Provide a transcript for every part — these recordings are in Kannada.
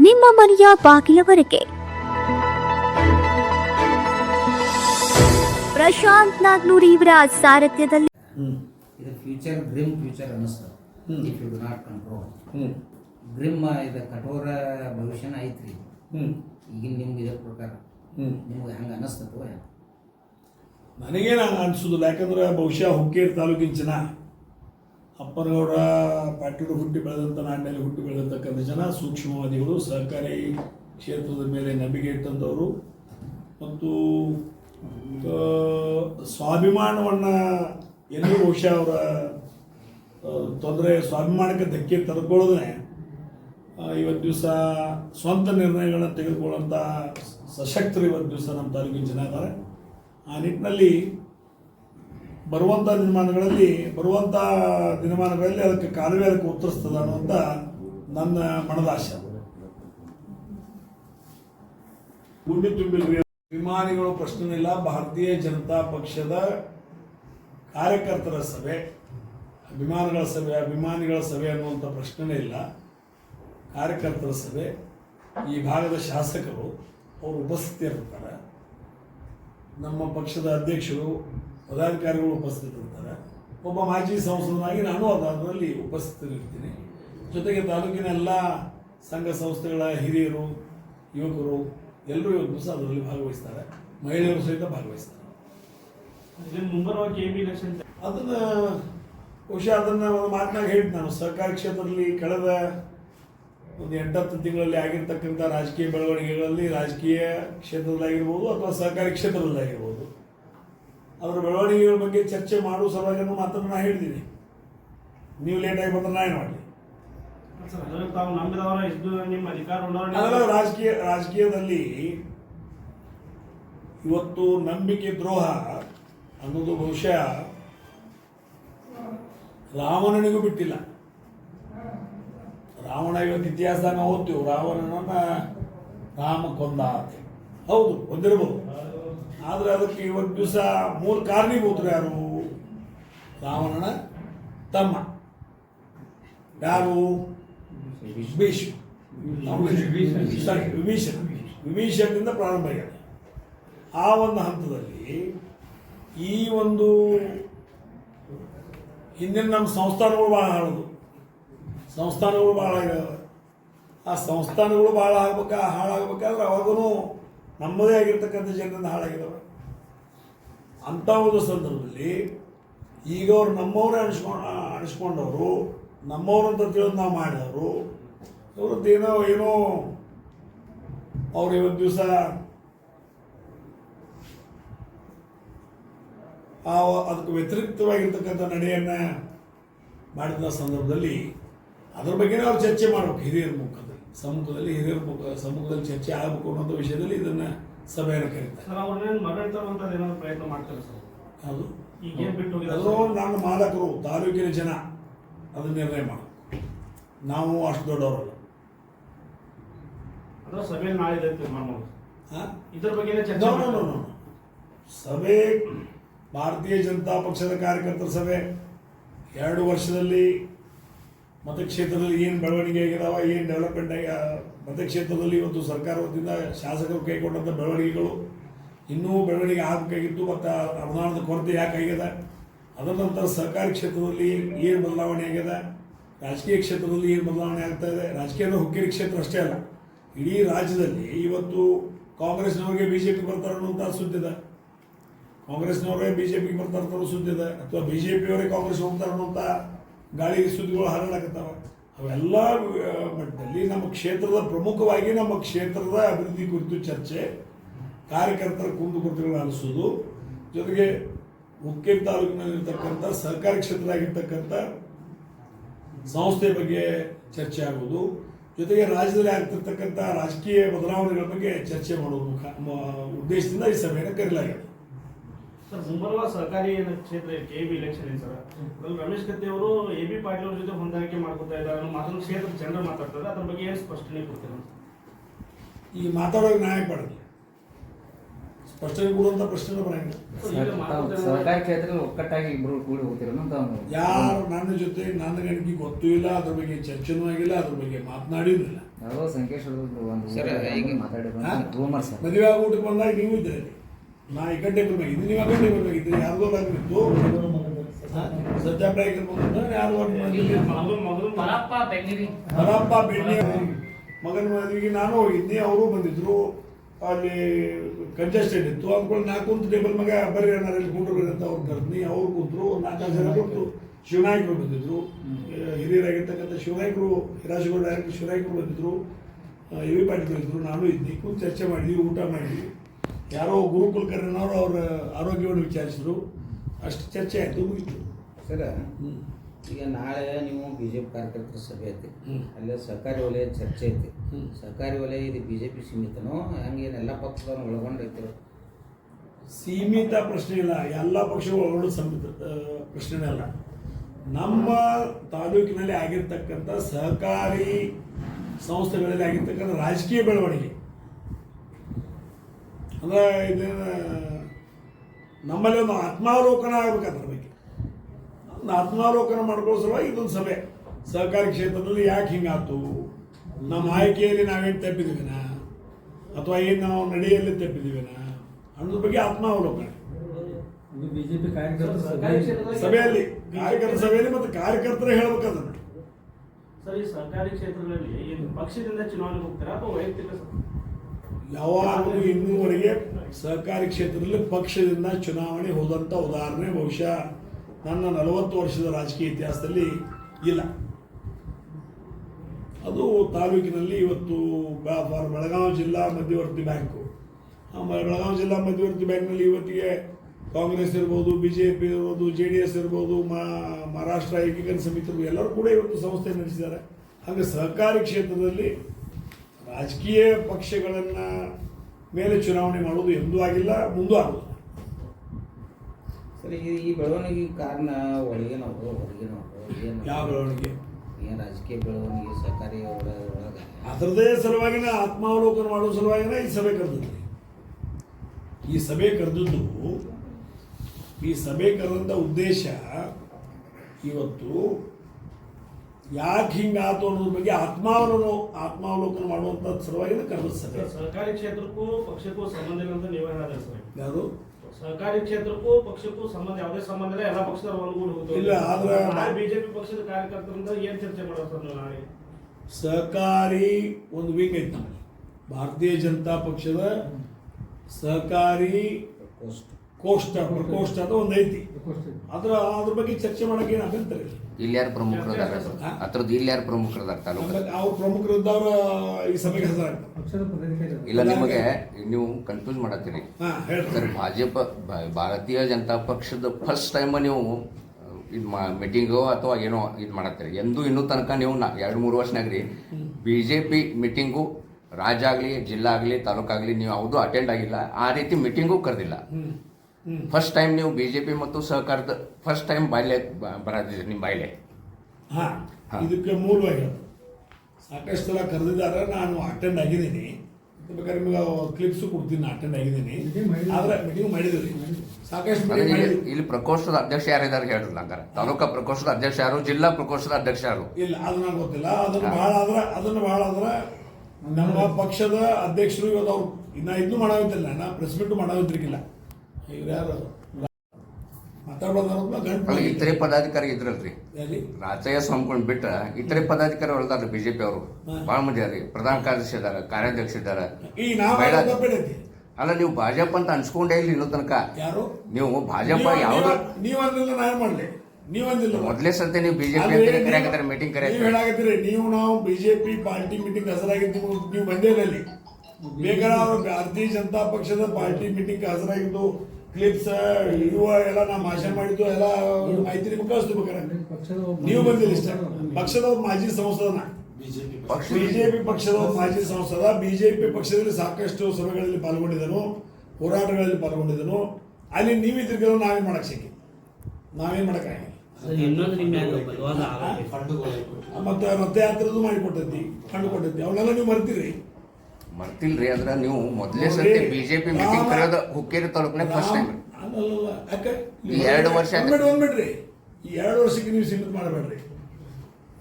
ನಿಮ್ಮ ಮನೆಯ ಬಾಗಿಲವರೆಗೆ. ಪ್ರಶಾಂತ್ ನಾಗ್ನೂರಿ ಇವರ ಸಾರಥ್ಯದಲ್ಲಿ. ಇದು ಫ್ಯೂಚರ್ ಗ್ರಿಮ್ ಫ್ಯೂಚರ್ ಅನ್ನಿಸ್ತದೆ ಹ್ಮ್. If you do not control hmm. Grim ಇದು ಕಠೋರ ಭವಿಷ್ಯನ ಐತ್ರಿ. ಹ್ಮ್. ಈಗಿನ ನಿಮ್ಗೆ ಇದರ ಪ್ರಕಾರ. ಹ್ಮ್. ನಿಮ್ಗೆ ಹಂಗೆ ಅನ್ನಿಸ್ತದೋ ನನಗೇನು ಅನಿಸೋದಿಲ್ಲ ಯಾಕಂದ್ರೆ ಬಹುಶಃ ಹುಕ್ಕೇರಿ ತಾಲೂಕಿನ ಜನ. ಅಪ್ಪನಗೌಡ ಪಾಟೀಲು ಹುಟ್ಟಿ ಬೆಳೆದಂಥ ನಾಡಿನಲ್ಲಿ ಹುಟ್ಟಿ ಬೆಳೆದಂತಕ್ಕಂಥ ಜನ ಸೂಕ್ಷ್ಮವಾದಿಗಳು ಸಹಕಾರಿ ಕ್ಷೇತ್ರದ ಮೇಲೆ ನಂಬಿಕೆ ಇಟ್ಟಂಥವರು. ಮತ್ತು ಸ್ವಾಭಿಮಾನವನ್ನು ಎಲ್ಲೂ ಬಹುಶಃ ಅವರ ತೊಂದರೆ, ಸ್ವಾಭಿಮಾನಕ್ಕೆ ಧಕ್ಕೆ ತರ್ಕೊಳ್ಳೋದೇ ಇವತ್ತು ದಿವಸ ಸ್ವಂತ ನಿರ್ಣಯಗಳನ್ನು ತೆಗೆದುಕೊಳ್ಳುವಂಥ ಸಶಕ್ತರು ಇವತ್ತು ದಿವಸ ನಮ್ಮ ತಾಲೂಕಿನ ಜನ ಇದ್ದಾರೆ. ಆ ನಿಟ್ಟಿನಲ್ಲಿ ಬರುವಂಥ ದಿನಮಾನಗಳಲ್ಲಿ ಬರುವಂಥ ದಿನಮಾನಗಳಲ್ಲಿ ಅದಕ್ಕೆ ಕಾಲವೇ ಅದಕ್ಕೆ ಉತ್ತರಿಸ್ತದೆ ಅನ್ನುವಂಥ ನನ್ನ ಮನದ ಆಶೆ ಗುಂಡಿ ತುಂಬಿಲ್ರಿ. ಅಭಿಮಾನಿಗಳು ಪ್ರಶ್ನೆ ಇಲ್ಲ ಭಾರತೀಯ ಜನತಾ ಪಕ್ಷದ ಕಾರ್ಯಕರ್ತರ ಸಭೆ, ಅಭಿಮಾನಿಗಳ ಸಭೆ ಅಭಿಮಾನಿಗಳ ಸಭೆ ಅನ್ನುವಂಥ ಪ್ರಶ್ನೆನೇ ಇಲ್ಲ. ಕಾರ್ಯಕರ್ತರ ಸಭೆ. ಈ ಭಾಗದ ಶಾಸಕರು, ಅವರು ಉಪಸ್ಥಿತಿಯಲ್ಲಿರ್ತಾರೆ. ನಮ್ಮ ಪಕ್ಷದ ಅಧ್ಯಕ್ಷರು ಪದಾಧಿಕಾರಿಗಳು ಉಪಸ್ಥಿತರಿರ್ತಾರೆ ಒಬ್ಬ ಮಾಜಿ ಸಂಸದನಾಗಿ ನಾನು ಅದು ಅದರಲ್ಲಿ ಉಪಸ್ಥಿತರಿರ್ತೀನಿ. ಜೊತೆಗೆ ತಾಲೂಕಿನ ಎಲ್ಲ ಸಂಘ ಸಂಸ್ಥೆಗಳ ಹಿರಿಯರು ಯುವಕರು ಎಲ್ಲರೂ ಇವತ್ತು ಸಹ ಅದರಲ್ಲಿ ಭಾಗವಹಿಸ್ತಾರೆ. ಮಹಿಳೆಯರು ಸಹಿತ ಭಾಗವಹಿಸ್ತಾರೆ. ಅದನ್ನು ಬಹುಶಃ ಅದನ್ನು ಒಂದು ಮಾತನಾಗ ಹೇಳಿದ್ ನಾನು. ಸರ್ಕಾರಿ ಕ್ಷೇತ್ರದಲ್ಲಿ ಕಳೆದ ಒಂದು ಎಂಟತ್ತು ತಿಂಗಳಲ್ಲಿ ಆಗಿರ್ತಕ್ಕಂಥ ರಾಜಕೀಯ ಬೆಳವಣಿಗೆಗಳಲ್ಲಿ ರಾಜಕೀಯ ಕ್ಷೇತ್ರದಲ್ಲಾಗಿರ್ಬೋದು ಅಥವಾ ಸಹಕಾರಿ ಕ್ಷೇತ್ರದಲ್ಲಾಗಿರ್ಬೋದು. ಅದರ ಬೆಳವಣಿಗೆಗಳ ಬಗ್ಗೆ ಚರ್ಚೆ ಮಾಡುವ ಸಲುವಾಗಿ ಅನ್ನೋ ಮಾತನ್ನು ನಾನು ಹೇಳಿದ್ದೀನಿ. ನೀವು ಲೇಟಾಗಿ ಬಂದ್ರೆ ನಾ ಏನು ಮಾಡಲಿ? ರಾಜಕೀಯ ರಾಜಕೀಯದಲ್ಲಿ ಇವತ್ತು ನಂಬಿಕೆ ದ್ರೋಹ ಅನ್ನೋದು ಬಹುಶಃ ರಾವಣನಿಗೂ ಬಿಟ್ಟಿಲ್ಲ. ರಾವಣ ಇವತ್ತು ಇತಿಹಾಸದಾಗ ನಾವು ಓದ್ತೀವಿ. ರಾವಣನನ್ನ ರಾಮ ಕೊಂದ ಹೌದು ಕೊಂದಿರ್ಬೋದು ಆದರೆ ಅದಕ್ಕೆ ಇವತ್ತು ದಿವಸ ಮೂಲ ಕಾರಣೀಭೂತರು ಯಾರು? ರಾವಣನ ತಮ್ಮ. ಯಾರು? ಭೀಷ್ಮ. ಸಾರಿ ವಿಭೀಷಣ. ವಿಭೀಷಣದಿಂದ ಪ್ರಾರಂಭ ಆಗಿದೆ. ಆ ಒಂದು ಹಂತದಲ್ಲಿ ಈ ಒಂದು ಹಿಂದಿನ ನಮ್ಮ ಸಂಸ್ಥಾನಗಳು ಭಾಳ ಹಾಳದು. ಸಂಸ್ಥಾನಗಳು ಭಾಳ ಆಗ್ಯಾವ ಆ ಸಂಸ್ಥಾನಗಳು ಭಾಳ ಆಗ್ಬೇಕಾ ಹಾಳಾಗ್ಬೇಕಾದ್ರೆ ಅವಾಗೂ ನಮ್ಮದೇ ಆಗಿರ್ತಕ್ಕಂಥ ಜನರನ್ನು ಹಾಳಾಗಿದ್ದಾವೆ. ಅಂಥ ಒಂದು ಸಂದರ್ಭದಲ್ಲಿ ಈಗ ಅವ್ರು ನಮ್ಮವರೇ ಅನಿಸ್ಕೊಂಡು ಅನಿಸ್ಕೊಂಡವರು, ನಮ್ಮವರು ಅಂತ ತಿಳಿದು ನಾವು ಮಾಡಿದವರು ಏನೋ ಏನೋ ಅವ್ರು ಇವತ್ತು ದಿವಸ ಆ ಅದಕ್ಕೆ ವ್ಯತಿರಿಕ್ತವಾಗಿರ್ತಕ್ಕಂಥ ನಡೆಯನ್ನು ಮಾಡಿದ ಸಂದರ್ಭದಲ್ಲಿ ಅದ್ರ ಬಗ್ಗೆನೇ ಅವ್ರು ಚರ್ಚೆ ಮಾಡ್ಬೇಕು ಹಿರಿಯರ ಮುಖದಲ್ಲಿ ಸಮ್ಮುಖದಲ್ಲಿ ಹಿರಿಯರ ಮುಖ ಸಮ್ಮುಖದಲ್ಲಿ ಚರ್ಚೆ ಆಗಬೇಕು ಅನ್ನೋಂಥ ವಿಷಯದಲ್ಲಿ ಇದನ್ನ ಸಭೆಯನ್ನು ಕರೀತಾರೆ. ಪ್ರಯತ್ನ ಮಾಡ್ತಾರೆ ಸರ್? ಅದು ನನ್ನ ಮಾಲಕರು ತಾಲೂಕಿನ ಜನ ಅದನ್ನ ನಿರ್ಣಯ ಮಾಡ ನಾವು ಅಷ್ಟು ದೊಡ್ಡವರಲ್ಲ. ನಾಳೆ ಹಾಂ ಇದ್ರ. ಸಭೆ ಭಾರತೀಯ ಜನತಾ ಪಕ್ಷದ ಕಾರ್ಯಕರ್ತರ ಸಭೆ. ಎರಡು ವರ್ಷದಲ್ಲಿ ಮತಕ್ಷೇತ್ರದಲ್ಲಿ ಏನು ಬೆಳವಣಿಗೆ ಆಗಿದಾವ, ಏನು ಡೆವಲಪ್ಮೆಂಟ್ ಆಗಿ ಮತಕ್ಷೇತ್ರದಲ್ಲಿ ಇವತ್ತು ಸರ್ಕಾರ ವತಿಯಿಂದ ಶಾಸಕರು ಕೈಗೊಂಡಂಥ ಬೆಳವಣಿಗೆಗಳು ಇನ್ನೂ ಬೆಳವಣಿಗೆ ಆಗಬೇಕಾಗಿತ್ತು, ಮತ್ತು ಅನುದಾನದ ಕೊರತೆ ಯಾಕೆ ಆಗ್ಯದ ಅದರ ನಂತರ ಸರ್ಕಾರಿ ಕ್ಷೇತ್ರದಲ್ಲಿ ಏನು ಬದಲಾವಣೆ ಆಗ್ಯದ ರಾಜಕೀಯ ಕ್ಷೇತ್ರದಲ್ಲಿ ಏನು ಬದಲಾವಣೆ ಆಗ್ತಾ ಇದೆ? ರಾಜಕೀಯ ಅಂದರೆ ಹುಕ್ಕೇರಿ ಕ್ಷೇತ್ರ ಅಷ್ಟೇ ಅಲ್ಲ, ಇಡೀ ರಾಜ್ಯದಲ್ಲಿ ಇವತ್ತು ಕಾಂಗ್ರೆಸ್ನವ್ರಿಗೆ ಬಿ ಜೆ ಪಿ ಬರ್ತಾರೆ ಅನ್ನುವಂಥ ಸುದ್ದಿದೆ ಕಾಂಗ್ರೆಸ್ನವರೇ ಬಿ ಜೆ ಪಿಗೆ ಬರ್ತಾರೆ ಅನ್ನೋ ಸುದ್ದಿದೆ ಅಥವಾ ಬಿ ಜೆ ಪಿಯವರೇ ಕಾಂಗ್ರೆಸ್ ಹೋಗ್ತಾರೆ ಅನ್ನುವಂಥ ಗಾಳಿ ಸುದ್ದಿಗಳು ಹರಡಕತ್ತಾವ. ಅವೆಲ್ಲ ಮಟ್ಟದಲ್ಲಿ ನಮ್ಮ ಕ್ಷೇತ್ರದ ಪ್ರಮುಖವಾಗಿ ನಮ್ಮ ಕ್ಷೇತ್ರದ ಅಭಿವೃದ್ಧಿ ಕುರಿತು ಚರ್ಚೆ, ಕಾರ್ಯಕರ್ತರ ಕುಂದುಕೊರತೆಗಳನ್ನು ಅನಿಸೋದು ಜೊತೆಗೆ ಮುಖ್ಯ ತಾಲೂಕಿನಲ್ಲಿರ್ತಕ್ಕಂಥ ಸರ್ಕಾರಿ ಕ್ಷೇತ್ರ ಆಗಿರ್ತಕ್ಕಂಥ ಸಂಸ್ಥೆ ಬಗ್ಗೆ ಚರ್ಚೆ ಆಗೋದು, ಜೊತೆಗೆ ರಾಜ್ಯದಲ್ಲಿ ಆಗ್ತಿರ್ತಕ್ಕಂಥ ರಾಜಕೀಯ ಬದಲಾವಣೆಗಳ ಬಗ್ಗೆ ಚರ್ಚೆ ಮಾಡೋದು ಮುಖ ಉದ್ದೇಶದಿಂದ ಈ ಸಭೆಯನ್ನು ಕರೆಯಲಾಗಿದೆ. ಸರ್ ಮುಂಬರುವ ಸರ್ಕಾರಿ ಏನು ಕ್ಷೇತ್ರ ಕೆ ಬಿ ಎಲೆಕ್ಷನ್ ಇದೆ ಸರ್? ಅದ್ರಲ್ಲಿ ರಮೇಶ್ ಕತ್ತಿ ಅವರು ಎ ಬಿ ಪಾಟೀಲ್ ಅವ್ರ ಜೊತೆ ಹೊಂದಾಣಿಕೆ ಮಾಡ್ಕೊತಾ ಇದ್ದಾರೆ ಅನ್ನೋ ಮಾತನ್ನು ಕ್ಷೇತ್ರದ ಜನರು ಮಾತಾಡ್ತಾರೆ. ಅದ್ರ ಬಗ್ಗೆ ಏನು ಸ್ಪಷ್ಟನೆ ಕೊಡ್ತೀರಾ? ಈ ಮಾತಾಡೋಕೆ ನ್ಯಾಯ ಪಡಲಿ ಸ್ಪಷ್ಟನೆ ಕೊಡುವಂತ ಪ್ರಶ್ನೆ ಬರಂಗಿಲ್ಲ. ಸರ್ಕಾರಿ ಕ್ಷೇತ್ರ ಒಕ್ಕಟ್ಟಾಗಿ ಇಬ್ಬರು ಕೂಡಿ ಹೋಗ್ತಿರೋ ಅಂತ ಯಾರು ನನ್ನ ಜೊತೆ ನನ್ನ ಗಣಿಗೆ ಗೊತ್ತೂ ಇಲ್ಲ ಅದ್ರ ಬಗ್ಗೆ ಚರ್ಚೆನೂ ಆಗಿಲ್ಲ ಅದ್ರ ಬಗ್ಗೆ ಮಾತನಾಡಿನೂ ಇಲ್ಲ. ಸಂಕೇಶ್ವರ ಸಂಕೇಶ್ ಹೊಡೆದ್ರು ಒಂದು ಸರ್, ಈಗ- ಮಾತಾಡಿದ್ರು ಮದುವೆ ಆಗೋಟಕ್ಕೆ ಬಂದಾಗ ನೀವು ಇದ್ದೀರಿ ನಾ ಈ ಗಂಟೆ ಇದ್ದೀನಿ ನೀವು ಆ ಕಡೆ ಟೇಬಲ್ ಮ್ಯಾಗ ಇದ್ದೀರಿ ಯಾರ್ದೋ ಆಗಿತ್ತು ಸತ್ಯಾಪ್ರಾಯಕ್ಕೆ ಬಂದ ಯಾರು ಪರಪ್ಪ ಬೆಣ್ಣೆ ಮಗನ ಮದುವೆಗೆ ನಾನು ಹೋಗಿದ್ದೆ ಅವರು ಬಂದಿದ್ರು. ಅಲ್ಲಿ ಕಂಜೆಸ್ಟೆಡ್ ಇತ್ತು. ಅಂದ್ಕೊಂಡು ನಾ ಕುಂತು ಟೇಬಲ್ ಮಗ ಬರ್ರಿ ಏನಾರು ಇಲ್ಲಿ ಕುಂಡ್ರು ಅಂತ ಅವ್ರು ಕರ್ತೀನಿ ಅವ್ರು ಕೂತ್ರು ನಾಲ್ಕು ಜನ ಕುಂತು ಶಿವನಾಯಕರು ಬಂದಿದ್ರು. ಹಿರಿಯರಾಗಿರ್ತಕ್ಕಂಥ ಶಿವನಾಯಕರು ಹಿರಾಜಗೌಡ ಶಿವನಾಯಕರು ಬಂದಿದ್ರು. ಎ ವಿ ಪಾಟೀಲ್ ಬಂದಿದ್ರು. ನಾನು ಇದ್ನಿ. ಕೂತು ಚರ್ಚೆ ಮಾಡಿದ್ವಿ ಊಟ ಮಾಡಿದ್ವಿ. ಯಾರೋ ಗುರು ಕುಲಕರ್ಣಿನವರು ಅವ್ರ ಆರೋಗ್ಯವನ್ನು ವಿಚಾರಿಸಿದ್ರು. ಅಷ್ಟು ಚರ್ಚೆ ಆಯಿತು ಮುಗಿತು. ಸರ ಈಗ ನಾಳೆ ನೀವು ಬಿ ಜೆ ಪಿ ಕಾರ್ಯಕರ್ತರ ಸಭೆ ಐತಿ. ಅಲ್ಲಿ ಸರ್ಕಾರಿ ವಲಯ ಚರ್ಚೆ ಐತಿ. ಸರ್ಕಾರಿ ವಲಯ ಇದು ಬಿ ಜೆ ಪಿ ಸೀಮಿತನೋ ಹಂಗೇನು ಎಲ್ಲ ಪಕ್ಷದವ್ರನ್ನ ಒಳಗೊಂಡೈತಿ ಸೀಮಿತ ಪ್ರಶ್ನೆ ಇಲ್ಲ. ಎಲ್ಲ ಪಕ್ಷಗಳು ಒಳಗಡೆ ಸಮಿತ ಪ್ರಶ್ನೆ ಪ್ರಶ್ನೆನೇ ಅಲ್ಲ. ನಮ್ಮ ತಾಲೂಕಿನಲ್ಲಿ ಆಗಿರ್ತಕ್ಕಂಥ ಸಹಕಾರಿ ಸಂಸ್ಥೆಗಳಲ್ಲಿ ಆಗಿರ್ತಕ್ಕಂಥ ರಾಜಕೀಯ ಬೆಳವಣಿಗೆ. ಅಂದ್ರೆ ಇದೇನು ನಮ್ಮಲ್ಲಿ ಒಂದು ಆತ್ಮಾವಲೋಕನ ಆಗಬೇಕು ಅದರ ಬಗ್ಗೆ. ಒಂದು ಆತ್ಮಾವಲೋಕನ ಮಾಡ್ಕೊಳ್ಳೋ ಸಲುವಾಗಿ ಇದೊಂದು ಸಭೆ. ಸಹಕಾರಿ ಕ್ಷೇತ್ರದಲ್ಲಿ ಯಾಕೆ ಹಿಂಗಾತು ನಮ್ಮ ಆಯ್ಕೆಯಲ್ಲಿ ನಾವೇನು ತಪ್ಪಿದ್ದೀವಿನ? ಅಥವಾ ಏನು ನಾವು ನಡೆಯಲ್ಲಿ ತಪ್ಪಿದ್ದೀವಿನ? ಅನ್ನೋದ್ರ ಬಗ್ಗೆ ಆತ್ಮಾವಲೋಕನ. ಇದು ಬಿಜೆಪಿ ಕಾರ್ಯಕರ್ತರ ಸರ್ಕಾರಿ ಸಭೆಯಲ್ಲಿ ಕಾರ್ಯಕರ್ತರ ಸಭೆಯಲ್ಲಿ ಮತ್ತು ಕಾರ್ಯಕರ್ತರೇ ಹೇಳ್ಬೇಕು ಅದನ್ನ. ಸರ್ ಈ ಸರ್ಕಾರಿ ಕ್ಷೇತ್ರಗಳಲ್ಲಿ ಏನು ಪಕ್ಷದಿಂದ ಚುನಾವಣೆ ಹೋಗ್ತಾರಾ ಅಥವಾ ವೈಯಕ್ತಿಕ ಯಾವಾಗಲೂ ಇನ್ನೂವರೆಗೆ ಸಹಕಾರಿ ಕ್ಷೇತ್ರದಲ್ಲಿ ಪಕ್ಷದಿಂದ ಚುನಾವಣೆ ಹೋದಂಥ ಉದಾಹರಣೆ ಬಹುಶಃ ನನ್ನ ನಲವತ್ತು ವರ್ಷದ ರಾಜಕೀಯ ಇತಿಹಾಸದಲ್ಲಿ ಇಲ್ಲ. ಅದು ತಾಲೂಕಿನಲ್ಲಿ ಇವತ್ತು ಬೆಳಗಾವಿ ಜಿಲ್ಲಾ ಮಧ್ಯವರ್ತಿ ಬ್ಯಾಂಕು. ಬೆಳಗಾವಿ ಜಿಲ್ಲಾ ಮಧ್ಯವರ್ತಿ ಬ್ಯಾಂಕ್ನಲ್ಲಿ ಇವತ್ತಿಗೆ ಕಾಂಗ್ರೆಸ್ ಇರ್ಬೋದು ಬಿ ಜೆ ಪಿ ಇರ್ಬೋದು, ಜೆ ಡಿ ಎಸ್ ಇರ್ಬೋದು ಮಹಾರಾಷ್ಟ್ರ ಏಕೀಕರಣ ಸಮಿತಿ ಎಲ್ಲರೂ ಕೂಡ ಇವತ್ತು ಸಂಸ್ಥೆ ನಡೆಸಿದ್ದಾರೆ. ಹಾಗೆ ಸಹಕಾರಿ ಕ್ಷೇತ್ರದಲ್ಲಿ ರಾಜಕೀಯ ಪಕ್ಷಗಳನ್ನ ಮೇಲೆ ಚುನಾವಣೆ ಮಾಡೋದು ಎಂದೂ ಆಗಿಲ್ಲ ಮುಂದೂ ಆಗೋದು ಸರಿ ಈ ಬೆಳವಣಿಗೆ ಕಾರಣ ಒಳಗೇನವರು ಹೊರಗೇನವರು ಯಾವ ಬೆಳವಣಿಗೆ? ಏನು ರಾಜಕೀಯ ಬೆಳವಣಿಗೆ ಸರ್ಕಾರಿ ಅವರ ಒಳಗೆ? ಅದರದೇ ಸಲುವಾಗಿನ ಆತ್ಮಾವಲೋಕನ ಮಾಡೋ ಸಲುವಾಗಿನ ಈ ಸಭೆ ಕರೆದಿದ್ದೆ. ಈ ಸಭೆ ಕರೆದದ್ದು ಈ ಸಭೆ ಕರೆದಂಥ ಉದ್ದೇಶ ಇವತ್ತು ಯಾಕೆ ಹಿಂಗಾತು ಅನ್ನೋದ್ರ ಬಗ್ಗೆ ಆತ್ಮಾವಲೋಕನ ಆತ್ಮಾವಲೋಕನ ಮಾಡುವಂಥ ಸಲುವಾಗಿ ಕರೆದ ಸಭೆ ಸರ್ಕಾರಿ ಕ್ಷೇತ್ರಕ್ಕೂ ಪಕ್ಷಕ್ಕೂ ಸಂಬಂಧ ಇಲ್ಲ ಅಂತ ನೀವೇ ಹೇಳಿದ್ರೆ ಸರ್. ಯಾರು ಸಹಕಾರಿ ಕ್ಷೇತ್ರಕ್ಕೂ ಪಕ್ಷಕ್ಕೂ ಸಂಬಂಧ ಯಾವುದೇ ಸಂಬಂಧ ಇಲ್ಲ ಎಲ್ಲ ಪಕ್ಷದವ್ರು ಒಂದ್ಗೂಡಿ ಹೋಗ್ತಾರೆ ಇಲ್ಲ, ಆದ್ರೆ- ಬಿಜೆಪಿ ಪಕ್ಷದ ಕಾರ್ಯಕರ್ತರಿಂದ ಏನ್ ಚರ್ಚೆ ಮಾಡೋದು ಸರ್ ನೀವು ನಾಳೆ? ಸಹಕಾರಿ ಒಂದು ವೀಕ್ ಐತೆ ನಮ್ಮಲ್ಲಿ ಭಾರತೀಯ ಜನತಾ ಪಕ್ಷದ ಸಹಕಾರಿ ಪೋಸ್ಟ್ ಕೋಷ್ಟ ಪ್ರಕೋಷ್ಟ ಅಂತ ಒಂದು ಐತಿ. ಅದ್ರ ಅದ್ರ ಬಗ್ಗೆ ಚರ್ಚೆ ಮಾಡಕ್ಕೆ ಏನು ಇಲ್ಲ ಇಲ್ಲಿ ಯಾರು ಪ್ರಮುಖರು ಅದಾರ ಅದ್ರದ್ದು ಇಲ್ಲಿ ಯಾರು ಪ್ರಮುಖರು ಅದಾರ ತಾಲೂಕು ಆಮೇಲೆ ಅವ್ರ ಪ್ರಮುಖರಿದ್ದವ್ರ ಈ ಸಭೆಗೆ ಇಲ್ಲ ನಿಮಗೆ ನೀವು ಕನ್ಫ್ಯೂಸ್ ಮಾಡತ್ತೀರಿ ಸರ್ ಭಾಜಪ ಭಾರತೀಯ ಜನತಾ ಪಕ್ಷದ ಫಸ್ಟ್ ಟೈಮ್ ನೀವು ಇದು ಮಾ ಮೀಟಿಂಗು ಅಥವಾ ಏನೋ ಇದು ಮಾಡತ್ತೀರಿ? ಎಂದು ಇನ್ನೂ ತನಕ ನೀವು ನಾ ಎರಡು ಮೂರು ವರ್ಷನಾಗ ರೀ ಬಿ ಜೆ ಪಿ ಮೀಟಿಂಗು ರಾಜ್ಯ ಆಗಲಿ ಜಿಲ್ಲಾ ಆಗಲಿ ತಾಲೂಕಾಗಲಿ ನೀವು ಯಾವುದೂ ಅಟೆಂಡ್ ಆಗಿಲ್ಲ. ಆ ರೀತಿ ಮೀಟಿಂಗು ಕರೆದಿಲ್ಲ. ಫಸ್ಟ್ ಟೈಮ್ ನೀವು ಬಿ ಜೆ ಪಿ ಮತ್ತು ಸಹಕಾರದ ಫಸ್ಟ್ ಟೈಮ್ ಬಾಯ್ಲೆ ಬರೋದಿದೆ ನಿಮ್ಮ ಬಾಯ್ಲೆ ಹಾ. ಇದಕ್ಕೆ ಮೂಲವಾಗಿ ಸಾಕಷ್ಟು ಸಲ ಕರೆದಿದ್ದಾರೆ ನಾನು ಅಟೆಂಡ್ ಆಗಿದ್ದೀನಿ. ಬೇಕಾದ್ರೆ ನಿಮಗೆ ಕ್ಲಿಪ್ಸು ಕೊಡ್ತೀನಿ ಅಟೆಂಡ್ ಆಗಿದ್ದೀನಿ. ಆದರೆ ಮೀಟಿಂಗ್ ಮಾಡಿದ್ರಿ ಸಾಕಷ್ಟು ಇಲ್ಲಿ ಪ್ರಕೋಷ್ಠದ ಅಧ್ಯಕ್ಷ ಯಾರಿದ್ದಾರೆ ಹೇಳ್ರಿ ಹಂಗಾರೆ. ತಾಲೂಕಾ ಪ್ರಕೋಷ್ಠದ ಅಧ್ಯಕ್ಷ ಯಾರು ಜಿಲ್ಲಾ ಪ್ರಕೋಷ್ಠದ ಅಧ್ಯಕ್ಷ ಯಾರು? ಇಲ್ಲ ಅದು ನಂಗೆ ಗೊತ್ತಿಲ್ಲ. ಅದನ್ನ ಭಾಳ ಆದ್ರೆ ಅದನ್ನ ಭಾಳ ಆದ್ರೆ ನಮ್ಮ ಪಕ್ಷದ ಅಧ್ಯಕ್ಷರು ಇವತ್ತು ಅವ್ರು ಇನ್ನ ಇದನ್ನು ಮಾಡೋದಿಲ್ಲ ನಾ ಪ್ರೆಸ್ ಮೀಟ್ ಮಾಡೋದಿರ್ಕಿಲ್ಲ ಇತರೆ ಪದಾಧಿಕಾರಿ ಇದ್ರಲ್ರಿ. ರಾಜಯ್ಯ ಸ್ವಾಮಿಗಳನ್ನ ಬಿಟ್ಟ ಇತರೆ ಪದಾಧಿಕಾರಿ ಹೊಳ್ದಾರ ಬಿಜೆಪಿ ಅವರು. ಭಾಳ ಮಂದಿ ರೀ ಪ್ರಧಾನ ಕಾರ್ಯದರ್ಶಿ ಇದಾರ ಕಾರ್ಯಾಧ್ಯಕ್ಷ ಇದಾರ. ನಾವು ಅಲ್ಲ ನೀವು ಭಾಜಪ ಅಂತ ಅನ್ಸ್ಕೊಂಡೇ ಇಲ್ಲ ಇನ್ನೂ ತನಕ. ನೀವು ಭಾಜಪ ಯಾವ್ದು ನೀವು ಅಂದಿಲ್ಲ ನಾ ಮಾಡ್ಲಿ? ನೀವು ಮೊದಲೇ ಸರ್ತಿ ನೀವು ಬಿಜೆಪಿ ಆದ್ರೆ ಅಂತ ನೀವು- ಕರೆಯಾಕತ್ತಾರೆ ಮೀಟಿಂಗ್ ನೀವು ಕರೆಯಾಕ ಹೇಳಾಕತ್ತೀರಿ ನೀವು ನಾವು ಬಿಜೆಪಿ ಪಾರ್ಟಿ ಮೀಟಿಂಗ್ ಹೆಸರಾಗಿದ್ದು ನೀವು ಬಂದೇ ಅಲ್ಲಿ ಬೇಕಾದ್ರೆ ಭಾರತೀಯ ಜನತಾ ಪಕ್ಷದ ಪಾರ್ಟಿ ಮೀಟಿಂಗ್ ಹೆಸರಾಗಿದ್ದು ಕ್ಲಿಪ್ಸ್ ಇವ ಎಲ್ಲ ನಾ ಭಾಷಣ ಮಾಡಿದ್ದು ಎಲ್ಲ ಮಾಹಿತಿ ನಿಮ್ಗೆ ಕಳಿಸ್ತು ನೀವು ಬಂದಿಲ್ಲ ಇಷ್ಟ. ಪಕ್ಷದ ಒಬ್ಬ. ಮಾಜಿ ಸಂಸದನ. ಪಕ್ಷ ಬಿಜೆಪಿ ಪಕ್ಷದ ಒಬ್ಬ ಮಾಜಿ ಸಂಸದ. ಬಿಜೆಪಿ ಪಕ್ಷದಲ್ಲಿ ಸಾಕಷ್ಟು ಸಭೆಗಳಲ್ಲಿ ಪಾಲ್ಗೊಂಡಿದ್ದನು. ಹೋರಾಟಗಳಲ್ಲಿ ಪಾಲ್ಗೊಂಡಿದ್ದನು. ಅಲ್ಲಿ ನೀವಿದ್ರಿಗೆಲ್ಲ ನಾವೇನ್ ಮಾಡಕ್ ಸಿಕ್ಕಿ ನಾವೇನ್ ಮಾಡಕ್ಕಾಗಿಲ್ಲ ಐತಿ. ಮತ್ತೆ ರಥಯಾತ್ರೆದು ಮಾಡಿಕೊಟ್ಟೈತಿ ಫಂಡ್ ಕೊಟ್ಟೈತಿ ಅವನ್ನೆಲ್ಲ ನೀವು ಮರ್ತೀರಿ. ಮರ್ತಿಲ್ರಿ ಅಂದ್ರೆ ನೀವು ಮೊದಲೇ ಸತಿ ಬಿಜೆಪಿ ಮೀಟಿಂಗ್ ಕರೆಯೋದು ಹುಕ್ಕೇರಿ ತಾಲೂಕಿನಾಗ ಫಸ್ಟ್ ಟೈಮ್ ಅಲ್ಲಲ್ಲ ಯಾಕೆ? ಈ ಎರಡು ವರ್ಷ ಆಯ್ತು. ಒಂದ್ಬಿಡ್ರಿ ಈ ಎರಡು ವರ್ಷಕ್ಕೆ ನೀವು ಸೀಮಿತ ಮಾಡಬೇಡ್ರಿ.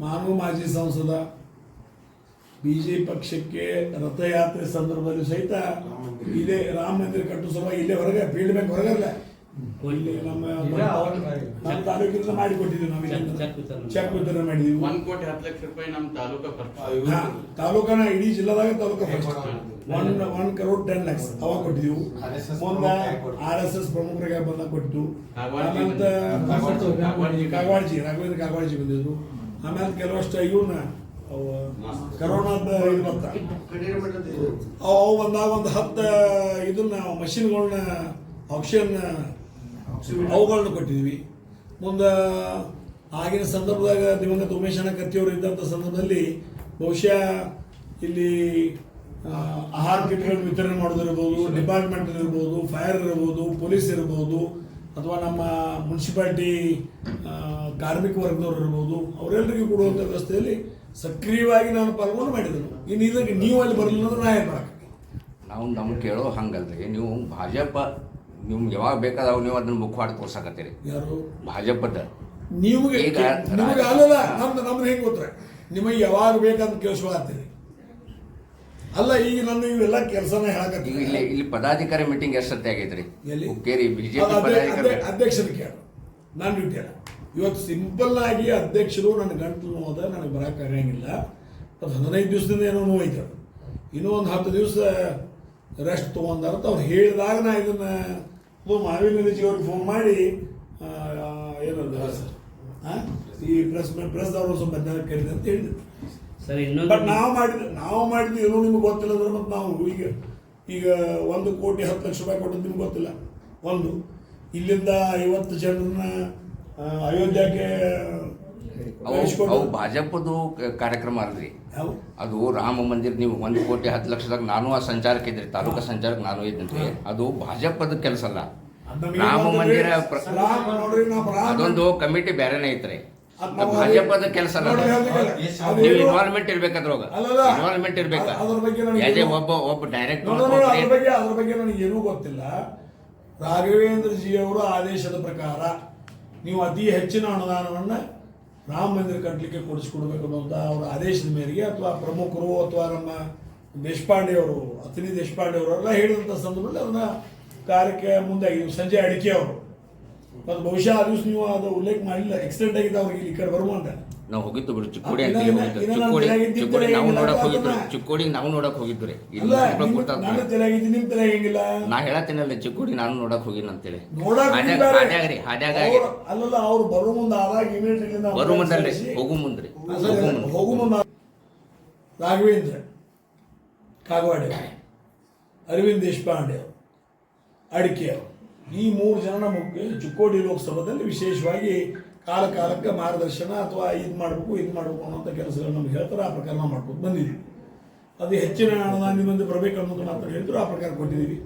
ನಾನು ಮಾಜಿ ಸಂಸದ ಬಿ ಜೆ ಪಕ್ಷಕ್ಕೆ ರಥಯಾತ್ರೆ ಸಂದರ್ಭದಲ್ಲಿ ಸಹಿತ ಇಲ್ಲೇ ರಾಮ ಮಂದಿರ ಕಟ್ಟು ಸಭಾ ಇಲ್ಲೇ ಹೊರಗೆ ಫೀಲ್ಡ್ ಬ್ಯಾಂಕ್ ಹೊರಗಲ್ಲ. ಇಲ್ಲಿ ನಮ್ಮ ನಮ್ಮ ತಾಲೂಕಿನಿಂದ ಮಾಡಿಕೊಟ್ಟಿದ್ದೀವಿ ನಾವು ಚೆಕ್- ವಿತರಣೆ. ಮಾಡಿದ್ದೀವಿ ಒಂದ್ ಕೋಟಿ ಹತ್ತು ಲಕ್ಷ ರೂಪಾಯಿ ನಮ್ಮ ತಾಲೂಕಾ ಖರ್ಚು. ಹಾ, ತಾಲೂಕನ ಇಡೀ ಜಿಲ್ಲಾದಾಗ ತಾಲೂಕ one one crore ten lakhs ಅವಾಗ ಕೊಟ್ಟಿದ್ದೀವಿ ಮುಂದೆ ಆರ್ ಎಸ್ ಎಸ್ ಪ್ರಮುಖರಿಗೆ ಬಂದ ಕೊಟ್ಟು ಕಾಗವಾಡ್ಜಿ ರಾಘವೇಂದ್ರ ಕಾಗವಾಡ್ಜಿ. ಬಂದಿದ್ರು. ಆಮೇಲೆ ಕೆಲವಷ್ಟು ಇವನ್ನ ಅವು ಕರೋನಾದ ಇದು ಬರ್ತ ಅವು ಅವು ಬಂದಾಗ ಒಂದು ಹತ್ತು ಇದನ್ನ ಮಷಿನ್ಗಳನ್ನ ಆಪ್ಷನ್ ಅವುಗಳನ್ನ ಕೊಟ್ಟಿದ್ವಿ. ಮುಂದೆ ಆಗಿನ ಸಂದರ್ಭದಾಗ ದಿವಂಗತ ಉಮೇಶ್ ಕತ್ತಿಯವರು ಇದ್ದಂಥ ಸಂದರ್ಭದಲ್ಲಿ ಬಹುಶಃ ಇಲ್ಲಿ ಆಹಾರ ಕಿಟ್ಗಳನ್ನು ವಿತರಣೆ ಮಾಡೋದಿರ್ಬೋದು ಡಿಪಾರ್ಟ್ಮೆಂಟ್ ಇರ್ಬೋದು ಫೈರ್ ಇರ್ಬೋದು ಪೊಲೀಸ್ ಇರ್ಬೋದು, ಅಥವಾ ನಮ್ಮ ಮುನ್ಸಿಪಾಲ್ಟಿ ಕಾರ್ಮಿಕ ವರ್ಗದವರು ಇರ್ಬೋದು ಅವರೆಲ್ಲರಿಗೂ ಕೊಡುವಂಥ ವ್ಯವಸ್ಥೆಯಲ್ಲಿ ಸಕ್ರಿಯವಾಗಿ ನಾನು ಪಾಲ್ಗೊಂಡು ಮಾಡಿದ್ರು ಇನ್ನು ಇದಕ್ಕೆ ನೀವು ಅಲ್ಲಿ ಬರಲಿಲ್ಲ ಅಂದ್ರೆ ನಾ ಏನು ನಾವು ನಮ್ಗೆ ಕೇಳೋ ಹಂಗಲ್ರಿ, ನೀವು ಭಾಜಪ ನಿಮ್ಗೆ ಯಾವಾಗ ಬೇಕಾದಾಗ ನೀವು ಅದನ್ನ ಮುಖವಾಡ ತೋರ್ಸಕತ್ತೀರಿ ಯಾರು? ಭಾಜಪದ. ನಿಮಗೆ ಈಗ ನಿಮಗೆ ಅಲ್ಲಲ್ಲ ನಮ್ದು ನಮ್ದು ಹೆಂಗೆ ಗೊತ್ತಾರೆ? ನಿಮಗೆ ಯಾವಾಗ ಬೇಕಂತ ಕೇಳಿಸ್ಕೊಳತ್ತೀರಿ. ಅಲ್ಲ ಈಗ ನನ್ನ ಇವೆಲ್ಲ ಕೆಲಸನ ಹೇಳಕತ್ತೀವಿ ಇಲ್ಲಿ ಇಲ್ಲಿ ಪದಾಧಿಕಾರಿ ಮೀಟಿಂಗ್ ಎಷ್ಟು ಸತ್ಯ ಆಗೈತ್ರಿ? ಎಲ್ಲಿ? ಹುಕ್ಕೇರಿ ಬಿಜೆಪಿ ಪದಾಧಿಕಾರಿ ಅಧ್ಯ- ಅಧ್ಯಕ್ಷರು ಕೇಳ ನಾನು ಡ್ಯೂಟಿ ಅಲ್ಲ. ಇವತ್ತು ಸಿಂಪಲ್ ಆಗಿ ಅಧ್ಯಕ್ಷರು ನನ್ನ ಗಂಟಲು ನೋದ ನನಗೆ ಬರಕ್ಕೆ ಆಗಂಗಿಲ್ಲ ಅದು ಹದಿನೈದು ದಿವಸದಿಂದ ಏನೋ ನೋವಾಯ್ತು ಅದು. ಇನ್ನೂ ಒಂದು ಹತ್ತು ದಿವಸ ರೆಸ್ಟ್ ತೊಗೊಂಡಾರಂತ ಅವ್ರು ಹೇಳಿದಾಗ ನಾ ಇದನ್ನ ಮಾವಿನ ಅವ್ರಿಗೆ ಫೋನ್ ಮಾಡಿ ಏನಂತ ಸರ್? ಈ ಪ್ರೆಸ್ ಪ್ರೆಸ್ದವ್ರು ಸ್ವಲ್ಪ ಜನ ಕೇಳಿದೆ ಅಂತ ಹೇಳಿದೆ ಸರ್ ಬಟ್ ಇನ್ನೊಂದು ನಾವು ಮಾಡಿದ್ವಿ ನಾವು ಮಾಡಿದ್ವಿ ಏನೋ ನಿಮ್ಗೆ ಗೊತ್ತಿಲ್ಲ ಅಂದ್ರೆ ಮತ್ತು ನಾವು ಈಗ ಈಗ ಒಂದು ಕೋಟಿ ಹತ್ತು ಲಕ್ಷ ರೂಪಾಯಿ ಕೊಟ್ಟದ್ದು ನಿಮ್ಗೆ ಗೊತ್ತಿಲ್ಲ. ಒಂದು. ಇಲ್ಲಿಂದ ಐವತ್ತು ಜನರನ್ನ ಆ, ಅಯೋಧ್ಯಕ್ಕೆ ಅವು ಅವು ಭಾಜಪದು ಕಾರ್ಯಕ್ರಮ ಅಲ್ರಿ? ಅದು ರಾಮ ಮಂದಿರ ನೀವು ಒಂದು ಕೋಟಿ ಹತ್ತು ಲಕ್ಷದಾಗ ನಾನು ಆ ಸಂಚಾರಕ್ಕೆ ಇದ್ರಿ ತಾಲೂಕಾ ಸಂಚಾರಕ್ಕೆ ನಾನು ಇದ್ದಂತೆ. ಅದು ಭಾಜಪದ ಕೆಲಸ ಅಲ್ಲ. ರಾಮ ಮಂದಿರ ಅದೊಂದು ಕಮಿಟಿ ಬೇರೆನೇ ಐತ್ರಿ. ಭಾಜಪದ ಕೆಲಸ ಅಲ್ಲ ನೀವು ಇನ್ವಾಲ್ವ್ಮೆಂಟ್ ಇರ್ಬೇಕಾದ್ರೋಗ. ಇನ್ವಾಲ್ವ್ಮೆಂಟ್ ಇರ್ಬೇಕ. ಅದ್ರ ಬಗ್ಗೆ ನನಗೆ ಯಾಜೆ ಒಬ್ಬ ಒಬ್ಬ ಡೈರೆಕ್ಟ್ ಅದ್ರ ಬಗ್ಗೆ ನನಗೆ ಏನೂ ಗೊತ್ತಿಲ್ಲ. ರಾಘವೇಂದ್ರ ಜಿ ಅವರ ಆದೇಶದ ಪ್ರಕಾರ ನೀವು ಅತಿ ಹೆಚ್ಚಿನ ಅನುದಾನವನ್ನ ರಾಮ ಮಂದಿರ ಕಟ್ಟಲಿಕ್ಕೆ ಕೊಡಿಸ್ಕೊಡ್ಬೇಕು ಅನ್ನೋಂಥ ಅವರ ಆದೇಶದ ಮೇರೆಗೆ ಅಥವಾ ಪ್ರಮುಖರು ಅಥವಾ ನಮ್ಮ ದೇಶಪಾಂಡೆ ಅವರು ಅತನಿ ದೇಶಪಾಂಡೆ ಅವರೆಲ್ಲ ಹೇಳಿದಂಥ ಸಂದರ್ಭದಲ್ಲಿ ಅದನ್ನು ಕಾರ್ಯಕ್ಕೆ ಮುಂದಾಗಿ, ಸಂಜೆ ಅಡಿಕೆ ಅವರು ಮತ್ತು ಬಹುಶಃ ದಿವಸ ನೀವು ಅದು ಉಲ್ಲೇಖ ಮಾಡಿಲ್ಲ ಎಕ್ಸಿಡೆಂಟ್ ಆಗಿದ್ದ ಅವ್ರಿಗೆ ಇಲ್ಲಿ ಕಡೆ ಬರುವಂತ ನಾವು ಹೋಗಿದ್ದು ಬಿಡು ಚಿಕ್ಕೋಡಿ ಅಂತ ಚಿಕ್ಕೋಡಿ ಚಿಕ್ಕೋಡಿ ನಾವು ನೋಡಕ್. ಹೋಗಿದ್ರು. ಚಿಕ್ಕೋಡಿ ನಾವು ನೋಡಕ್ ಹೋಗಿದ್ದು ರೀ ಇಲ್ಲಿ. ನನ್ನ ತಲೆಯಾಗಿದ್ದು ನಿಮ್ಮ ತಲೆ ನಾ ಹೇಳತ್ತೀನಲ್ಲ ಚಿಕ್ಕೋಡಿ ನಾನು ನೋಡಕ್ ಹೋಗಿನ ಅಂತೇಳಿ. ಹೇಳಿ ಹಾದ್ಯಾಗ ರೀ ಹಾದ್ಯಾಗ ಅಲ್ಲಲ್ಲ ಅವ್ರು ಬರೋ ಮುಂದೆ ಆದಾಗ ಇಮಿಡಿಯೇಟ್ಲಿ ಬರೋ ಮುಂದಲ್ರಿ ಹೋಗು ಮುಂದ್ರಿ ಹೋಗು ಮುಂದೆ. ರಾಘವೇಂದ್ರ ಕಾಗವಾಡೆ ಅರವಿಂದ್ ದೇಶಪಾಂಡೆ ಅಡಿಕೆ. ಅವರು ಈ ಮೂರು ಜನ ನಮಗೆ ಚಿಕ್ಕೋಡಿ ಲೋಕಸಭೆಯಲ್ಲಿ ವಿಶೇಷವಾಗಿ ಕಾಲ ಕಾಲಕ್ಕೆ ಮಾರ್ಗದರ್ಶನ ಅಥವಾ ಇದು ಮಾಡಬೇಕು ಇದು ಮಾಡಬೇಕು ಅನ್ನೋಂಥ ಕೆಲಸಗಳು ನಮ್ಗೆ ಹೇಳ್ತಾರೆ. ಆ ಪ್ರಕಾರ ನಾವು ಮಾಡ್ಕೊಂಡು ಬಂದಿದ್ದೀವಿ. ಅದು ಹೆಚ್ಚಿನ ಅನುದಾನ ನಿಮ್ಮಂದು ಬರಬೇಕು ಅನ್ನೋದು ಮಾತ್ರ ಹೇಳಿದ್ರು, ಆ ಪ್ರಕಾರ ಕೊಟ್ಟಿದ್ದೀವಿ.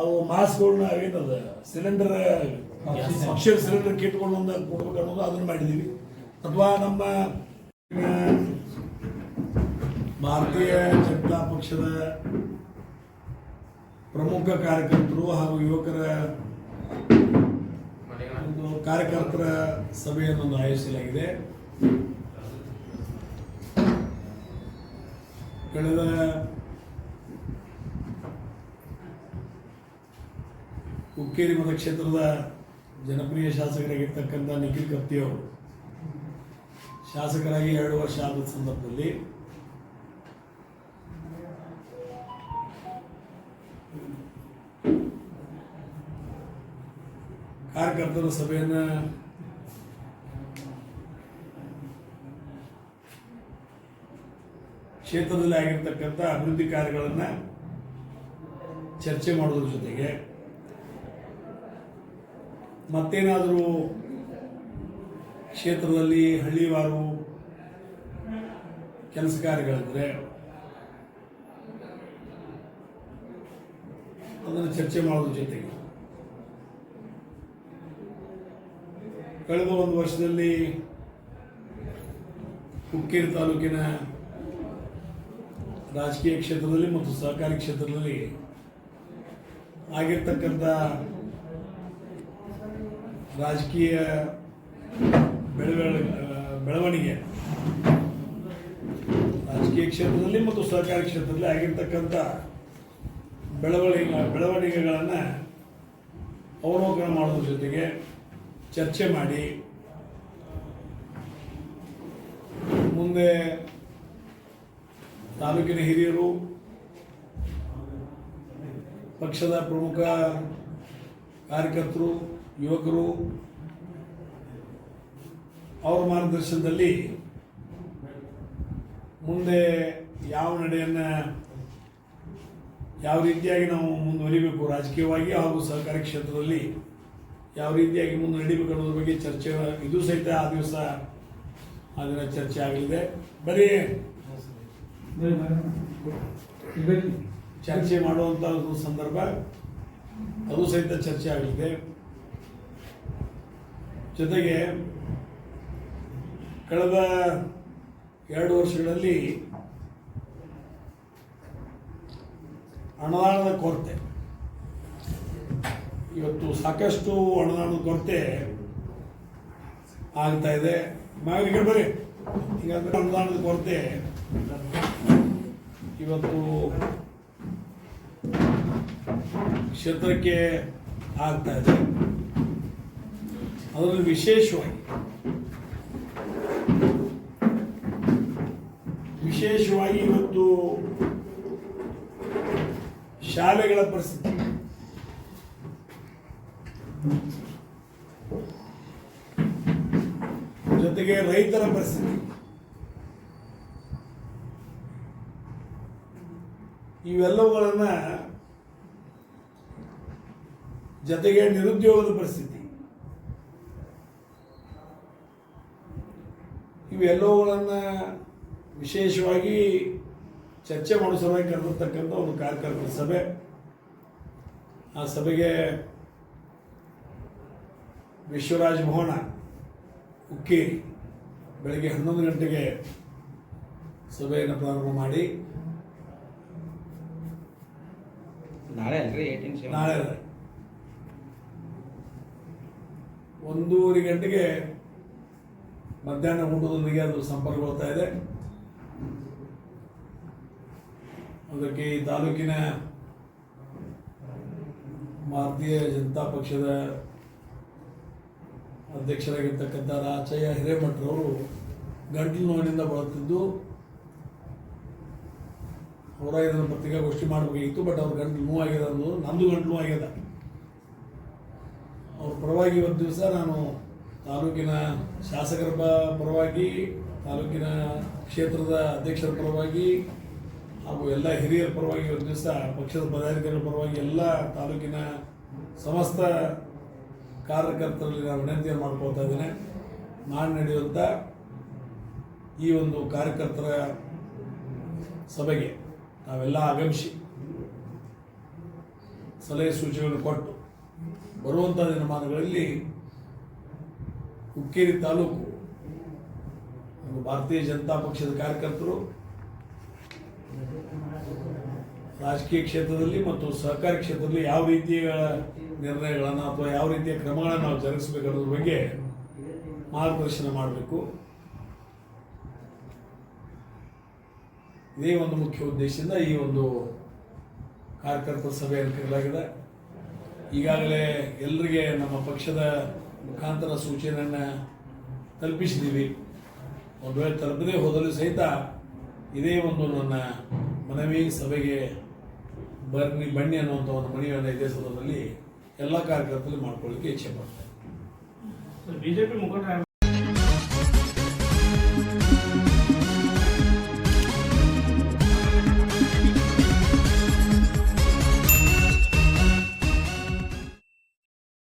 ಅವು ಮಾಸ್ಕ್ಗಳನ್ನ ಏನದ ಸಿಲಿಂಡರ್ ಅಕ್ಷರ ಸಿಲಿಂಡರ್ ಕಿಟ್ಕೊಂಡು ಕೊಡ್ಬೇಕು ಅನ್ನೋದು ಅದನ್ನು ಮಾಡಿದ್ದೀವಿ. ಅಥವಾ ನಮ್ಮ ಭಾರತೀಯ ಜನತಾ ಪಕ್ಷದ ಪ್ರಮುಖ ಕಾರ್ಯಕರ್ತರು ಹಾಗೂ ಯುವಕರ ಒಂದು ಕಾರ್ಯಕರ್ತರ ಸಭೆಯನ್ನು ಆಯೋಜಿಸಲಾಗಿದೆ. ಕಳೆದ ಹುಕ್ಕೇರಿ ಮತಕ್ಷೇತ್ರದ ಜನಪ್ರಿಯ ಶಾಸಕರಾಗಿರ್ತಕ್ಕಂಥ ನಿಖಿಲ್ ಕತ್ತಿಯವರು ಶಾಸಕರಾಗಿ ಎರಡು ವರ್ಷ ಆದ ಸಂದರ್ಭದಲ್ಲಿ ಕಾರ್ಯಕರ್ತರ ಸಭೆಯನ್ನು ಕ್ಷೇತ್ರದಲ್ಲಿ ಆಗಿರ್ತಕ್ಕಂಥ ಅಭಿವೃದ್ಧಿ ಕಾರ್ಯಗಳನ್ನು ಚರ್ಚೆ ಮಾಡೋದ್ರ ಜೊತೆಗೆ ಮತ್ತೇನಾದರೂ ಕ್ಷೇತ್ರದಲ್ಲಿ ಹಳ್ಳಿವಾರು ಕೆಲಸ ಕಾರ್ಯಗಳಿದ್ರೆ ಅದನ್ನು ಚರ್ಚೆ ಮಾಡೋದ್ರ ಜೊತೆಗೆ ಕಳೆದ ಒಂದು ವರ್ಷದಲ್ಲಿ ಹುಕ್ಕೇರಿ ತಾಲೂಕಿನ ರಾಜಕೀಯ ಕ್ಷೇತ್ರದಲ್ಲಿ ಮತ್ತು ಸಹಕಾರಿ ಕ್ಷೇತ್ರದಲ್ಲಿ ಆಗಿರ್ತಕ್ಕಂಥ ರಾಜಕೀಯ ಬೆಳವಣಿಗೆ ಬೆಳವಣಿಗೆ ರಾಜಕೀಯ ಕ್ಷೇತ್ರದಲ್ಲಿ ಮತ್ತು ಸಹಕಾರಿ ಕ್ಷೇತ್ರದಲ್ಲಿ ಆಗಿರ್ತಕ್ಕಂಥ ಬೆಳವಣಿಗೆ, ಬೆಳವಣಿಗೆಗಳನ್ನು ಅವಲೋಕನ ಮಾಡೋದ್ರ ಜೊತೆಗೆ ಚರ್ಚೆ ಮಾಡಿ, ಮುಂದೆ ತಾಲೂಕಿನ ಹಿರಿಯರು, ಪಕ್ಷದ ಪ್ರಮುಖ ಕಾರ್ಯಕರ್ತರು, ಯುವಕರು, ಅವರ ಮಾರ್ಗದರ್ಶನದಲ್ಲಿ ಮುಂದೆ ಯಾವ ನಡೆಯನ್ನು ಯಾವ ರೀತಿಯಾಗಿ ನಾವು ಮುಂದುವರಿಬೇಕು ರಾಜಕೀಯವಾಗಿ ಹಾಗೂ ಸಹಕಾರಿ ಕ್ಷೇತ್ರದಲ್ಲಿ ಯಾವ ರೀತಿಯಾಗಿ ಮುಂದೆ ನಡೀಬೇಕು ಅನ್ನೋದ್ರ ಬಗ್ಗೆ ಚರ್ಚೆ ಇದು ಸಹಿತ ಆ ದಿವಸ ಆ ದಿನ ಚರ್ಚೆ ಆಗಲಿದೆ. ಬರೀ. ಚರ್ಚೆ ಮಾಡುವಂಥ ಒಂದು ಸಂದರ್ಭ. ಅದು ಸಹಿತ ಚರ್ಚೆ ಆಗಲಿದೆ. ಜೊತೆಗೆ ಕಳೆದ ಎರಡು ವರ್ಷಗಳಲ್ಲಿ ಅನುದಾನದ ಕೊರತೆ ಇವತ್ತು ಸಾಕಷ್ಟು ಅನುದಾನದ ಕೊರತೆ ಆಗ್ತಾ ಇದೆ. ನಾಗರಿಕ ಬರ್ರಿ ಹೀಗಾದ್ರೆ ಅನುದಾನದ ಕೊರತೆ. ಇವತ್ತು ಕ್ಷೇತ್ರಕ್ಕೆ ಆಗ್ತಾ ಇದೆ. ಅದರಲ್ಲಿ ವಿಶೇಷವಾಗಿ ವಿಶೇಷವಾಗಿ ಇವತ್ತು ಶಾಲೆಗಳ ಪರಿಸ್ಥಿತಿ ಜೊತೆಗೆ ರೈತರ ಪರಿಸ್ಥಿತಿ. ಇವೆಲ್ಲವುಗಳನ್ನ ಜೊತೆಗೆ ನಿರುದ್ಯೋಗದ ಪರಿಸ್ಥಿತಿ. ಇವೆಲ್ಲವುಗಳನ್ನು ವಿಶೇಷವಾಗಿ ಚರ್ಚೆ ಮಾಡೋ ಸಭೆ ಕರೆದಿರ್ತಕ್ಕಂಥ ಒಂದು ಕಾರ್ಯಕರ್ತರ ಸಭೆ. ಆ ಸಭೆಗೆ ವಿಶ್ವರಾಜ್ ಭವನ ಉಕ್ಕೇರಿ ಬೆಳಗ್ಗೆ ಹನ್ನೊಂದು ಗಂಟೆಗೆ ಸಭೆಯನ್ನು ಪ್ರಾರಂಭ ಮಾಡಿ ನಾಳೆ ಅಲ್ರಿ ನಾಳೆ ಒಂದೂವರೆ ಗಂಟೆಗೆ ಮಧ್ಯಾಹ್ನ ಊಟದೊಂದಿಗೆ ಅದು ಸಂಪರ್ಕಗೊಳ್ತಾ ಇದೆ. ಅದಕ್ಕೆ ಈ ತಾಲೂಕಿನ ಭಾರತೀಯ ಜನತಾ ಪಕ್ಷದ ಅಧ್ಯಕ್ಷರಾಗಿರ್ತಕ್ಕಂಥ ರಾಚಯ್ಯ ಹಿರೇಮಠರವರು ಗಂಟಲು ನೋವಿನಿಂದ ಬಳಲ್ತಿದ್ದು ಅವರ ಇದನ್ನು ಪತ್ರಿಕಾಗೋಷ್ಠಿ ಮಾಡಬೇಕಾಗಿತ್ತು ಬಟ್ ಅವ್ರ ಗಂಟಲು ನೋವಾಗಿದೆ ಅನ್ನೋದು ನಂದು ಗಂಟಲು ನೋವಾಗಿದೆ. ಅವ್ರ ಪರವಾಗಿ ಒಂದು ದಿವಸ ನಾನು ತಾಲೂಕಿನ ಶಾಸಕರ ಪರವಾಗಿ, ತಾಲೂಕಿನ ಕ್ಷೇತ್ರದ ಅಧ್ಯಕ್ಷರ ಪರವಾಗಿ ಹಾಗೂ ಎಲ್ಲ ಹಿರಿಯರ ಪರವಾಗಿ ಒಂದು ದಿವಸ ಪಕ್ಷದ ಪದಾಧಿಕಾರಿಗಳ ಪರವಾಗಿ ಎಲ್ಲ ತಾಲೂಕಿನ ಸಮಸ್ತ ಕಾರ್ಯಕರ್ತರಲ್ಲಿ ನಾನು ವಿನಂತಿಯನ್ನು ಮಾಡ್ಕೊಳ್ತಾ ಇದ್ದೇನೆ. ನಾನು ನಡೆಯುವಂಥ ಈ ಒಂದು ಕಾರ್ಯಕರ್ತರ ಸಭೆಗೆ ನಾವೆಲ್ಲ ಆಗಮಿಸಿ ಸಲಹೆ ಸೂಚನೆಗಳನ್ನು ಕೊಟ್ಟು ಬರುವಂಥ ದಿನಮಾನಗಳಲ್ಲಿ ಹುಕ್ಕೇರಿ ತಾಲೂಕು ನಮ್ಮ ಭಾರತೀಯ ಜನತಾ ಪಕ್ಷದ ಕಾರ್ಯಕರ್ತರು ರಾಜಕೀಯ ಕ್ಷೇತ್ರದಲ್ಲಿ ಮತ್ತು ಸಹಕಾರಿ ಕ್ಷೇತ್ರದಲ್ಲಿ ಯಾವ ರೀತಿಯ ನಿರ್ಣಯಗಳನ್ನು ಅಥವಾ ಯಾವ ರೀತಿಯ ಕ್ರಮಗಳನ್ನು ನಾವು ಜರುಗಿಸಬೇಕು ಅನ್ನೋದ್ರ ಬಗ್ಗೆ ಮಾರ್ಗದರ್ಶನ ಮಾಡಬೇಕು. ಇದೇ ಒಂದು ಮುಖ್ಯ ಉದ್ದೇಶದಿಂದ ಈ ಒಂದು ಕಾರ್ಯಕರ್ತರ ಸಭೆಯನ್ನು ಕರೆಯಲಾಗಿದೆ ಈಗಾಗಲೇ ಎಲ್ಲರಿಗೆ ನಮ್ಮ ಪಕ್ಷದ ಮುಖಾಂತರ ಸೂಚನೆಯನ್ನು ತಲುಪಿಸಿದ್ದೀವಿ. ಒಂದು ವೇಳೆ ತಲುಪದೇ ಹೋದರೂ ಸಹಿತ ಇದೇ ಒಂದು ನನ್ನ ಮನವಿ ಸಭೆಗೆ ಬನ್ನಿ ಬನ್ನಿ ಅನ್ನುವಂಥ ಒಂದು ಮನವಿಯನ್ನು ಇದೇ ಸಂದರ್ಭದಲ್ಲಿ ಎಲ್ಲ ಕಾರ್ಯಕರ್ತರು ಮಾಡ್ಕೊಳ್ಳಿಕ್ಕೆ ಇಚ್ಛೆ ಪಡ್ತಾರೆ. ಬಿಜೆಪಿ ಮುಖಂಡರ